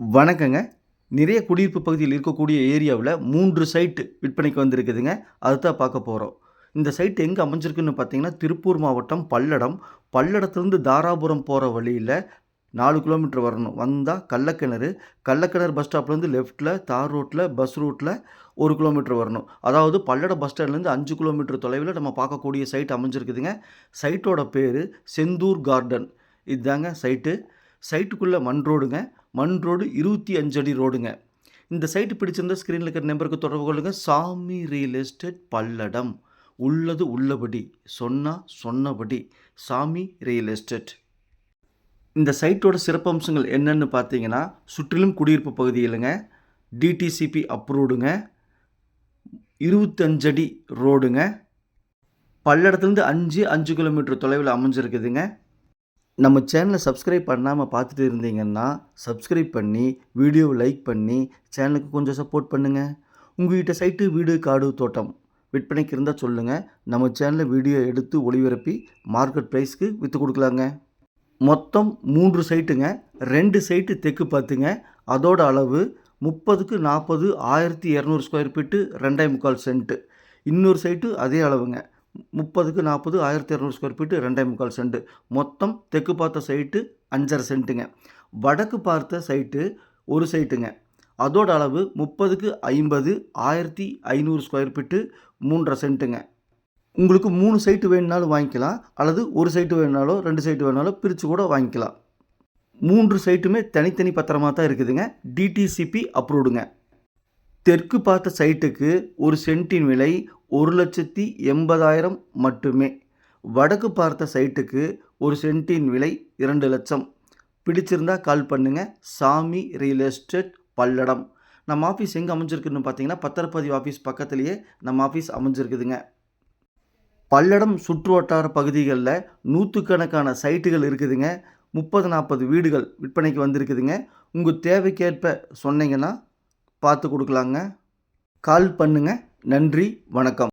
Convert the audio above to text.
வணக்கங்க. நிறைய குடியிருப்பு பகுதியில் இருக்கக்கூடிய ஏரியாவில் மூன்று சைட்டு விற்பனைக்கு வந்திருக்குதுங்க. அதுதான் பார்க்க போகிறோம் இந்த சைட் எங்கே அமைஞ்சிருக்குன்னு பார்த்தீங்கன்னா திருப்பூர் மாவட்டம் பல்லடம். பல்லடத்துலேருந்து தாராபுரம் போகிற வழியில் நாலு கிலோமீட்டர் வரணும். வந்தால் கள்ளக்கிணறு. கள்ளக்கிணறு பஸ் ஸ்டாப்லேருந்து லெஃப்ட்டில் தார் ரோட்டில் பஸ் ரூட்டில் ஒரு கிலோமீட்டர் வரணும். அதாவது பல்லட பஸ் ஸ்டாண்ட்லேருந்து அஞ்சு கிலோமீட்டர் தொலைவில் நம்ம பார்க்கக்கூடிய சைட் அமைஞ்சிருக்குதுங்க. சைட்டோட பேர் செந்தூர் கார்டன் இதுதாங்க சைட்டு சைட்டுக்குள்ளே மண் ரோடுங்க மண் ரோடு இருபத்தி அஞ்சு அடி ரோடுங்க. இந்த சைட்டு பிடிச்சிருந்தால் ஸ்க்ரீனில் இருக்கிற நம்பருக்கு தொடர்பு கொள்ளுங்க. சாமி ரியல் எஸ்டேட் பல்லடம். உள்ளது உள்ளபடி. சொன்னால் சொன்னபடி. சாமி ரியல் எஸ்டேட் இந்த சைட்டோட சிறப்பம்சங்கள் என்னென்னு பார்த்தீங்கன்னா சுற்றிலும் குடியிருப்பு பகுதியிலுங்க டிடிசிபி அப்ரூவ்டுங்க இருபத்தஞ்சடி ரோடுங்க. பல்லடத்துலேருந்து அஞ்சு அஞ்சு கிலோமீட்டர் தொலைவில் அமைஞ்சிருக்குதுங்க. நம்ம சேனலை சப்ஸ்கிரைப் பண்ணாமல் பார்த்துட்டு இருந்தீங்கன்னா சப்ஸ்கிரைப் பண்ணி வீடியோவை லைக் பண்ணி சேனலுக்கு கொஞ்சம் சப்போர்ட் பண்ணுங்கள் உங்கள்கிட்ட சைட்டு வீடு காடு தோட்டம் விற்பனைக்கு இருந்தால் சொல்லுங்கள் நம்ம சேனலில் வீடியோ எடுத்து ஒளிபரப்பி மார்க்கெட் ப்ரைஸ்க்கு விற்று கொடுக்கலாங்க. மொத்தம் மூன்று சைட்டுங்க. ரெண்டு சைட்டு தெற்கு பார்த்துங்க. அதோட அளவு முப்பதுக்கு நாற்பது ஆயிரத்தி இரநூறு ஸ்கொயர் ஃபீட்டு ரெண்டே முக்கால் சென்ட்டு இன்னொரு சைட்டு அதே அளவுங்க. முப்பதுக்கு நாற்பது ஆயிரத்தி இரநூறு ஸ்கொயர் ஃபீட்டு ரெண்டே முக்கால் செண்டு மொத்தம் தெற்கு பார்த்த சைட்டு அஞ்சரை சென்ட்டுங்க வடக்கு பார்த்த சைட்டு ஒரு சைட்டுங்க அதோட அளவு முப்பதுக்கு ஐம்பது ஆயிரத்தி ஐநூறு ஸ்கொயர் ஃபீட்டு மூன்றரை சென்ட்டுங்க உங்களுக்கு மூணு சைட்டு வேணுனாலும் வாங்கிக்கலாம். அல்லது ஒரு சைட்டு வேணுனாலோ ரெண்டு சைட்டு வேணுனாலும் பிரித்து கூட வாங்கிக்கலாம். மூன்று சைட்டுமே தனித்தனி பத்திரமாக தான் இருக்குதுங்க. டிடிசிபி அப்ரூவ்டுங்க தெற்கு பார்த்த சைட்டுக்கு ஒரு சென்ட்டின் விலை ஒரு லட்சத்தி எண்பதாயிரம் மட்டுமே. வடக்கு பார்த்த சைட்டுக்கு ஒரு சென்ட்டின் விலை இரண்டு லட்சம். பிடிச்சிருந்தா கால் பண்ணுங்க. சாமி ரியல் எஸ்டேட் பல்லடம். நம்ம ஆஃபீஸ் எங்கே அமைஞ்சிருக்குன்னு பார்த்தீங்கன்னா பத்திரப்பதிவு ஆஃபீஸ் பக்கத்துலேயே நம்ம ஆஃபீஸ் அமைஞ்சிருக்குதுங்க. பல்லடம் சுற்று வட்டார பகுதிகளில் நூற்றுக்கணக்கான சைட்டுகள் இருக்குதுங்க. முப்பது நாற்பது வீடுகள் விற்பனைக்கு வந்திருக்குதுங்க. உங்கள் தேவைக்கேற்ப சொன்னீங்கன்னா பார்த்து கொடுக்கலாங்க. கால் பண்ணுங்கள் நன்றி. வணக்கம்.